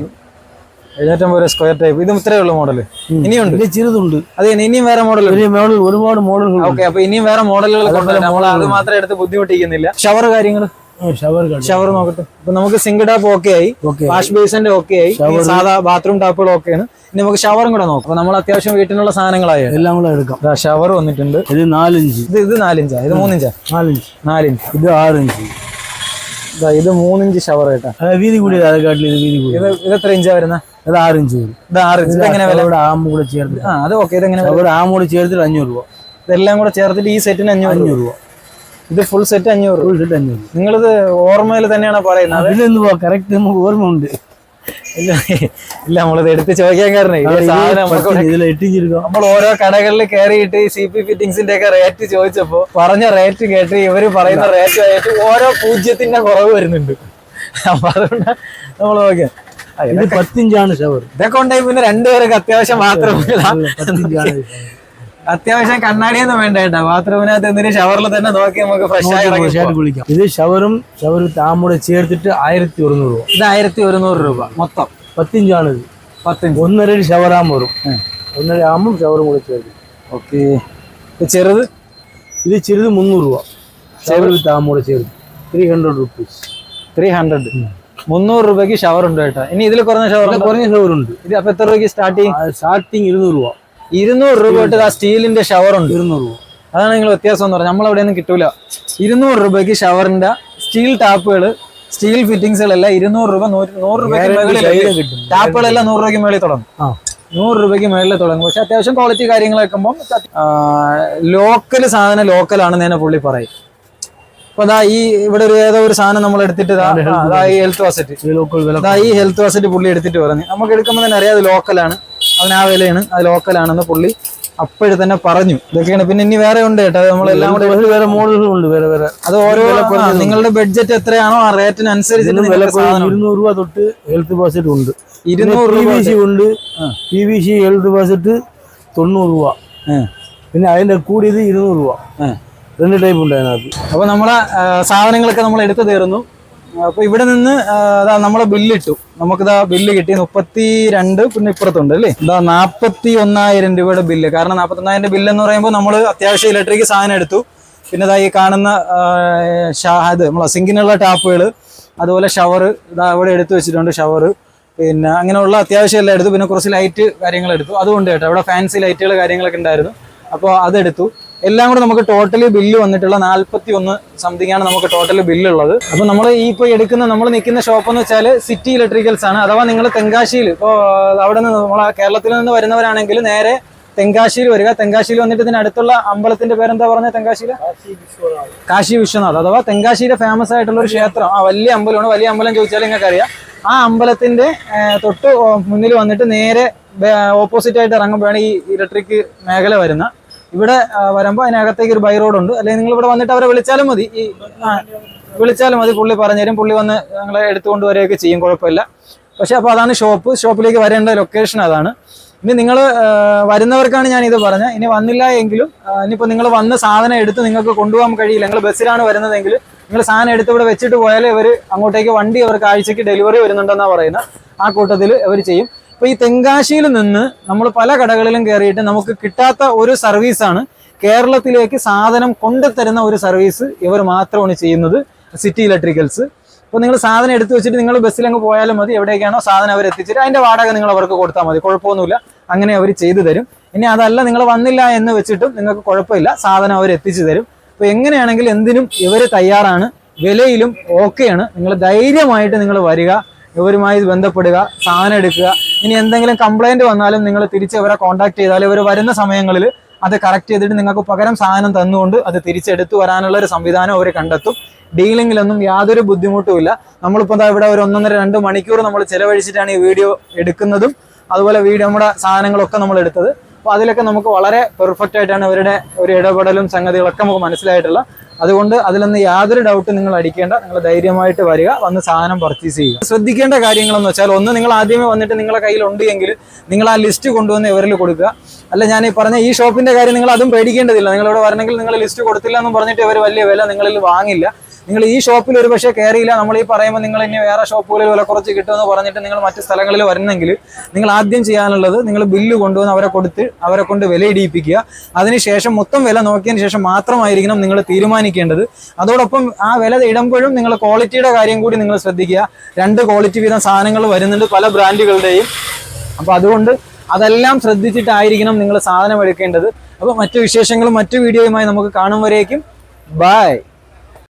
എഴുന്നൂറ്റമ്പത് രൂപ സ്ക്വയർ ടൈപ്പ് ഇതും ഇത്രയേ ഉള്ളൂ മോഡൽ ഇനിയുണ്ട്. ഇത് ചെറുതുണ്ട്. അതെ ഇനിയും വേറെ മോഡൽ മോഡൽ ഒരുപാട് മോഡലുകൾ ഓക്കെ അപ്പൊ ഇനിയും വേറെ മോഡലുകൾ കൊണ്ടുവരാം നമ്മൾ അത് മാത്രം എടുത്ത് ബുദ്ധിമുട്ടിക്കുന്നില്ല. ഷവർ കാര്യങ്ങൾ ഷവർ ഷവർ നോക്കട്ടെ. ഇപ്പൊ നമുക്ക് സിങ്ക് ടാപ്പ് ഓക്കെ ആയി. വാഷ് ബേസിന്റെ ഓക്കെ ആയി. സാധാ ബാത്റൂം ടാപ്പുകൾ ഓക്കെയാണ് ഇനി നമുക്ക് ഷവറും കൂടെ നോക്കാം. അപ്പൊ നമ്മൾ അത്യാവശ്യം വീട്ടിനുള്ള സാധനങ്ങളായ. എല്ലാം കൂടെ എടുക്കാം. ഷവർ വന്നിട്ടുണ്ട്. ഇത് നാലിഞ്ച്. ഇത് ഇത് നാലിഞ്ചാ? ഇത് മൂന്നിഞ്ചാ? നാലിഞ്ച്. നാലിഞ്ച്. ഇത് ആറിഞ്ച്. ഇത് മൂന്നിഞ്ച് ഷവർ കേട്ടാ വീതി കൂടി ഇത് വീതി കൂടി ഇത് ഇത് എത്ര ഇഞ്ചാ വരുന്ന? അത് ആറിഞ്ച് വരും. ഇത് ആറ് ഇഞ്ച്. എങ്ങനെ വില? അവിടെ ആമ്പ് കൂടെ ചേർത്ത്. ആ അത് ഓക്കെ. ഇതെങ്ങനെ ആമ്പ് കൂടെ ചേർത്തിട്ട് അഞ്ഞൂറ് രൂപ. ഇതെല്ലാം കൂടെ ചേർത്തിട്ട് ഈ സെറ്റിന് അഞ്ഞൂറ്. അഞ്ഞൂറ് രൂപ. ഇത് ഫുൾ സെറ്റ് അഞ്ഞൂറ്. ഫുൾ സെറ്റ് അഞ്ഞൂറ് നിങ്ങളിത് ഓർമ്മയിൽ തന്നെയാണ് പറയുന്നത്? പിന്നെ പോവാ. കറക്റ്റ് നമുക്ക് ഓർമ്മ ഉണ്ട് ഇല്ല ഇല്ല നമ്മളിത് എടുത്ത് ചോദിക്കാൻ കാരണം ഇവിടെ- നമ്മൾ ഓരോ കടകളിൽ കയറിയിട്ട് സി പി ഫിറ്റിംഗ്സിന്റെ ഒക്കെ റേറ്റ് ചോദിച്ചപ്പോ പറഞ്ഞ റേറ്റ് കേട്ട് ഇവർ പറയുന്ന റേറ്റ് ആയിട്ട് ഓരോ പൂജ്യത്തിന്റെ കുറവ് വരുന്നുണ്ട്. അപ്പൊ അതുകൊണ്ട് നമ്മൾ നോക്കിയാ ഇത് പത്തിഞ്ചാണ് ഷവർ. ഇതൊക്കെ ഉണ്ടെങ്കിൽ പിന്നെ രണ്ടുപേരൊക്കെ അത്യാവശ്യം മാത്രം അത്യാവശ്യം കണ്ണാടിയൊന്നും വേണ്ട കേട്ടോ ബാത്റൂമിനകത്ത് എന്തിനും ഷവറിൽ തന്നെ നോക്കി നമുക്ക് ഫ്രഷ് ആയി കുളിക്കാം. ഇത് ഷവറും ഷവർ താമൂടെ ചേർത്തിട്ട് ആയിരത്തി ഒരുന്നൂറ് രൂപ. ഇത് ആയിരത്തി ഒരുന്നൂറ് രൂപ മൊത്തം. പത്തിഞ്ചാണ് ഇത്. പത്തിഞ്ച്. ഒന്നര ഷവറാം വരും. ഒന്നര ആകുമ്പോൾ ഷവറും കൂടെ ചേർത്ത് ഓക്കെ. ചെറുത്? ഇത് ചെറുത് മുന്നൂറ് രൂപ. ഷവർ താമൂടെ ചേർത്ത് three hundred rupees three hundred മുന്നൂറ് രൂപയ്ക്ക് ഷവർ ഉണ്ട് കേട്ടോ. ഇനി ഇതിൽ കുറഞ്ഞ ഷവർ കുറഞ്ഞ ഷവർ ഉണ്ട്. ഇത് അപ്പൊ എത്ര രൂപയ്ക്ക് സ്റ്റാർട്ടിങ് സ്റ്റാർട്ടിങ് ഇരുന്നൂറ് രൂപ. ഇരുന്നൂറ് രൂപ തൊട്ട് ആ സ്റ്റീലിന്റെ ഷവർ ഉണ്ട്. ഇരുന്നൂറ് രൂപ. അതാണ് നിങ്ങൾ വ്യത്യാസം എന്ന് പറഞ്ഞാൽ നമ്മളവിടെ ഒന്നും കിട്ടൂല. ഇരുന്നൂറ് രൂപയ്ക്ക് ഷവറിന്റെ സ്റ്റീൽ ടാപ്പുകൾ സ്റ്റീൽ ഫിറ്റിംഗ്സുകളെല്ലാം ഇരുന്നൂറ് രൂപ നൂറ് രൂപയ്ക്ക്. ടാപ്പുകളെല്ലാം നൂറ് രൂപയ്ക്ക് മേളിൽ തുടങ്ങും. നൂറ് രൂപയ്ക്ക് മേളിൽ തുടങ്ങും. പക്ഷെ അത്യാവശ്യം ക്വാളിറ്റി കാര്യങ്ങളൊക്കെ ലോക്കൽ സാധനം ലോക്കലാണെന്ന് തന്നെ പുള്ളി പറയും. അപ്പൊ അതാ ഈ ഇവിടെ ഒരു ഏതോ ഒരു സാധനം നമ്മൾ എടുത്തിട്ട് അതാ ഈ ഹെൽത്ത് വാസറ്റ് അതാ ഈ ഹെൽത്ത് വാസറ്റ് പുള്ളി എടുത്തിട്ട് പറഞ്ഞു. നമുക്ക് എടുക്കുമ്പോൾ തന്നെ അറിയാം അത് ലോക്കലാണ് അതിന് ആ വിലയാണ്. അത് ലോക്കലാണെന്ന് പുള്ളി അപ്പോഴും തന്നെ പറഞ്ഞു. ഇതൊക്കെയാണ്. പിന്നെ ഇനി വേറെ ഉണ്ട് കേട്ടോ. നമ്മളെല്ലാം കൂടെ വേറെ മോഡലുകളുണ്ട് വേറെ വേറെ. അത് ഓരോ നിങ്ങളുടെ ബഡ്ജറ്റ് എത്രയാണോ ആ റേറ്റിനനുസരിച്ച് ഇരുന്നൂറ് രൂപ തൊട്ട് ഹെൽത്ത് ബാസറ്റ് ഉണ്ട്. ഇരുന്നൂറ് പി രൂപ വി സി ഉണ്ട്. P V C health faucet തൊണ്ണൂറ് രൂപ. പിന്നെ അതിന്റെ കൂടിയത് ഇരുന്നൂറ് രൂപ. രണ്ട് ടൈപ്പ് ഉണ്ട് അതിനകത്ത്. അപ്പൊ നമ്മളെ സാധനങ്ങളൊക്കെ നമ്മൾ എടുത്തു തീർന്നു അപ്പൊ ഇവിടെ നിന്ന് അതാ നമ്മളെ ബില്ലിട്ടു. നമുക്കിതാ ബില്ല് കിട്ടി മുപ്പത്തി രണ്ട് പിന്നെ ഇപ്പുറത്തുണ്ട് അല്ലേ? ഇതാ നാപ്പത്തി ഒന്നായിരം രൂപയുടെ ബില്ല്. കാരണം നാപ്പത്തി ഒന്നായിരം ബില്ല് എന്ന് പറയുമ്പോൾ നമ്മൾ അത്യാവശ്യം ഇലക്ട്രിക് സാധനം എടുത്തു. പിന്നെ ഇതാ ഈ കാണുന്ന ഇത് നമ്മളെ സിങ്കിനുള്ള ടാപ്പുകൾ അതുപോലെ ഷവർ ഇതാ ഇവിടെ എടുത്തു വെച്ചിട്ടുണ്ട് ഷവർ പിന്നെ അങ്ങനെയുള്ള അത്യാവശ്യം എല്ലാം എടുത്തു. പിന്നെ കുറച്ച് ലൈറ്റ് കാര്യങ്ങൾ എടുത്തു. അതുകൊണ്ട് കേട്ടോ. അവിടെ ഫാൻസി ലൈറ്റുകൾ കാര്യങ്ങളൊക്കെ ഉണ്ടായിരുന്നു. അപ്പോൾ അതെടുത്തു. എല്ലാം കൂടെ നമുക്ക് ടോട്ടലി ബില്ല് വന്നിട്ടുള്ള നാല്പത്തി ഒന്ന് സംതിങ് ആണ് നമുക്ക് ടോട്ടൽ ബില്ല് ഉള്ളത്. അപ്പോൾ നമ്മൾ ഈ ഇപ്പോൾ എടുക്കുന്ന നമ്മൾ നിൽക്കുന്ന ഷോപ്പ് എന്ന് വെച്ചാൽ സിറ്റി ഇലക്ട്രിക്കൽസ് ആണ്. അഥവാ നിങ്ങൾ തെങ്കാശിയിൽ ഇപ്പോൾ അവിടെ നിന്ന് നമ്മളെ കേരളത്തിൽ നിന്ന് വരുന്നവരാണെങ്കിൽ നേരെ തെങ്കാശിയിൽ വരിക. തെങ്കാശിയിൽ വന്നിട്ട് ഇതിന് അടുത്തുള്ള അമ്പലത്തിന്റെ പേരെന്താ പറഞ്ഞ തെങ്കാശിയിൽ കാശി വിശ്വനാഥ്. അഥവാ തെങ്കാശിയിലെ ഫേമസ് ആയിട്ടുള്ള ഒരു ക്ഷേത്രം. ആ വലിയ അമ്പലമാണ്. വലിയ അമ്പലം ചോദിച്ചാൽ നിങ്ങൾക്ക് അറിയാം ആ അമ്പലത്തിന്റെ തൊട്ട് മുന്നിൽ വന്നിട്ട് നേരെ ഓപ്പോസിറ്റ് ആയിട്ട് ഇറങ്ങുമ്പോഴാണ് ഈ ഇലക്ട്രിക് മേഖല വരുന്ന ഇവിടെ വരുമ്പോൾ അതിനകത്തേക്ക് ഒരു ബൈ റോഡ് ഉണ്ട്. അല്ലെങ്കിൽ നിങ്ങൾ ഇവിടെ വന്നിട്ട് അവരെ വിളിച്ചാലും മതി. ഈ വിളിച്ചാലും മതി. പുള്ളി പറഞ്ഞുതരും. പുള്ളി വന്ന് ഞങ്ങളെ എടുത്തുകൊണ്ട് വരികയൊക്കെ ചെയ്യും. കുഴപ്പമില്ല. പക്ഷെ അപ്പോൾ അതാണ് ഷോപ്പ്. ഷോപ്പിലേക്ക് വരേണ്ട ലൊക്കേഷൻ അതാണ്. ഇനി നിങ്ങൾ വരുന്നവർക്കാണ് ഞാൻ ഇത് പറഞ്ഞത്. ഇനി വന്നില്ല എങ്കിലും ഇനിയിപ്പോൾ നിങ്ങൾ വന്ന സാധനം എടുത്ത് നിങ്ങൾക്ക് കൊണ്ടുപോകാൻ കഴിയില്ല. നിങ്ങൾ ബസ്സിലാണ് വരുന്നതെങ്കിൽ നിങ്ങൾ സാധനം എടുത്ത് ഇവിടെ വെച്ചിട്ട് പോയാലേ ഇവർ അങ്ങോട്ടേക്ക് വണ്ടി അവർക്ക് ആഴ്ചയ്ക്ക് ഡെലിവറി വരുന്നുണ്ടെന്നാണ് പറയുന്നത്. ആ കൂട്ടത്തിൽ അവർ ചെയ്യും. അപ്പോൾ ഈ തെങ്കാശിയിൽ നിന്ന് നമ്മൾ പല കടകളിലും കയറിയിട്ട് നമുക്ക് കിട്ടാത്ത ഒരു സർവീസാണ് കേരളത്തിലേക്ക് സാധനം കൊണ്ടുതരുന്ന ഒരു സർവീസ് ഇവർ മാത്രമാണ് ചെയ്യുന്നത് സിറ്റി ഇലക്ട്രിക്കൽസ് അപ്പോൾ നിങ്ങൾ സാധനം എടുത്തു വെച്ചിട്ട് നിങ്ങൾ ബസ്സിൽ അങ്ങ് പോയാലും മതി എവിടേക്കാണോ സാധനം അവർ എത്തിച്ചിട്ട് അതിന്റെ വാടക നിങ്ങൾ അവർക്ക് കൊടുത്താൽ മതി. കുഴപ്പമൊന്നുമില്ല. അങ്ങനെ അവർ ചെയ്തു തരും. ഇനി അതല്ല നിങ്ങൾ വന്നില്ല എന്ന് വെച്ചിട്ടും നിങ്ങൾക്ക് കുഴപ്പമില്ല. സാധനം അവർ എത്തിച്ചു തരും. അപ്പോൾ എങ്ങനെയാണെങ്കിലും എന്തിനും ഇവർ തയ്യാറാണ്. വിലയിലും ഓക്കെയാണ് നിങ്ങൾ ധൈര്യമായിട്ട് നിങ്ങൾ വരിക. ഇവരുമായി ബന്ധപ്പെടുക സാധനം എടുക്കുക. ഇനി എന്തെങ്കിലും കംപ്ലൈന്റ് വന്നാലും നിങ്ങൾ തിരിച്ച് ഇവരെ കോൺടാക്ട് ചെയ്താൽ ഇവർ വരുന്ന സമയങ്ങളിൽ അത് കറക്റ്റ് ചെയ്തിട്ട് നിങ്ങൾക്ക് പകരം സാധനം തന്നുകൊണ്ട് അത് തിരിച്ചെടുത്തു വരാനുള്ള ഒരു സംവിധാനം അവർ കണ്ടെത്തും. ഡീലിങ്ങിലൊന്നും യാതൊരു ബുദ്ധിമുട്ടുമില്ല നമ്മളിപ്പോൾ എന്താ ഇവിടെ ഒരു ഒന്നൊന്നര രണ്ട് മണിക്കൂർ നമ്മൾ ചിലവഴിച്ചിട്ടാണ് ഈ വീഡിയോ എടുക്കുന്നതും അതുപോലെ വീഡിയോ നമ്മുടെ സാധനങ്ങളൊക്കെ നമ്മൾ എടുത്തത്. അപ്പോൾ അതിലൊക്കെ നമുക്ക് വളരെ പെർഫെക്റ്റ് ആയിട്ടാണ് അവരുടെ ഒരു ഇടപെടലും സംഗതികളൊക്കെ നമുക്ക് മനസ്സിലായിട്ടുള്ള അതുകൊണ്ട് അതിലൊന്നും യാതൊരു ഡൗട്ടും നിങ്ങൾ അടിക്കേണ്ട. നിങ്ങൾ ധൈര്യമായിട്ട് വരിക. വന്ന് സാധനം പർച്ചേസ് ചെയ്യുക. ശ്രദ്ധിക്കേണ്ട കാര്യങ്ങളെന്ന് വെച്ചാൽ ഒന്ന് നിങ്ങൾ ആദ്യമേ വന്നിട്ട് നിങ്ങളുടെ കയ്യിൽ ഉണ്ട് എങ്കിൽ നിങ്ങൾ ആ ലിസ്റ്റ് കൊണ്ടുവന്ന് ഇവരിൽ കൊടുക്കുക. അല്ല ഞാൻ ഈ പറഞ്ഞ ഈ ഷോപ്പിന്റെ കാര്യം നിങ്ങൾ അതും പേടിക്കേണ്ടതില്ല. നിങ്ങൾ ഇവിടെ വരണമെങ്കിൽ നിങ്ങൾ ലിസ്റ്റ് കൊടുത്തില്ല എന്ന് പറഞ്ഞിട്ട് ഇവർ വലിയ വില നിങ്ങളിൽ വാങ്ങില്ല. നിങ്ങൾ ഈ ഷോപ്പിൽ ഒരു പക്ഷേ കയറിയില്ല നമ്മൾ ഈ പറയുമ്പോൾ നിങ്ങൾ ഇനി വേറെ ഷോപ്പുകളിൽ വില കുറച്ച് കിട്ടുമെന്ന് പറഞ്ഞിട്ട് നിങ്ങൾ മറ്റ് സ്ഥലങ്ങളിൽ വരുന്നെങ്കിൽ നിങ്ങൾ ആദ്യം ചെയ്യാനുള്ളത് നിങ്ങൾ ബില്ല് കൊണ്ടുവന്ന് അവരെ കൊടുത്ത് അവരെ കൊണ്ട് വില ഇടിയിപ്പിക്കുക. അതിനുശേഷം മൊത്തം വില നോക്കിയതിന് ശേഷം മാത്രമായിരിക്കണം നിങ്ങൾ തീരുമാനിക്കേണ്ടത്. അതോടൊപ്പം ആ വില ഇടുമ്പോഴും നിങ്ങൾ ക്വാളിറ്റിയുടെ കാര്യം കൂടി നിങ്ങൾ ശ്രദ്ധിക്കുക. രണ്ട് ക്വാളിറ്റി വീതം സാധനങ്ങൾ വരുന്നുണ്ട് പല ബ്രാൻഡുകളുടെയും. അപ്പോൾ അതുകൊണ്ട് അതെല്ലാം ശ്രദ്ധിച്ചിട്ടായിരിക്കണം നിങ്ങൾ സാധനം എടുക്കേണ്ടത്. അപ്പോൾ മറ്റു വിശേഷങ്ങളും മറ്റു വീഡിയോയുമായി നമുക്ക് കാണും വരേക്കും. ബൈ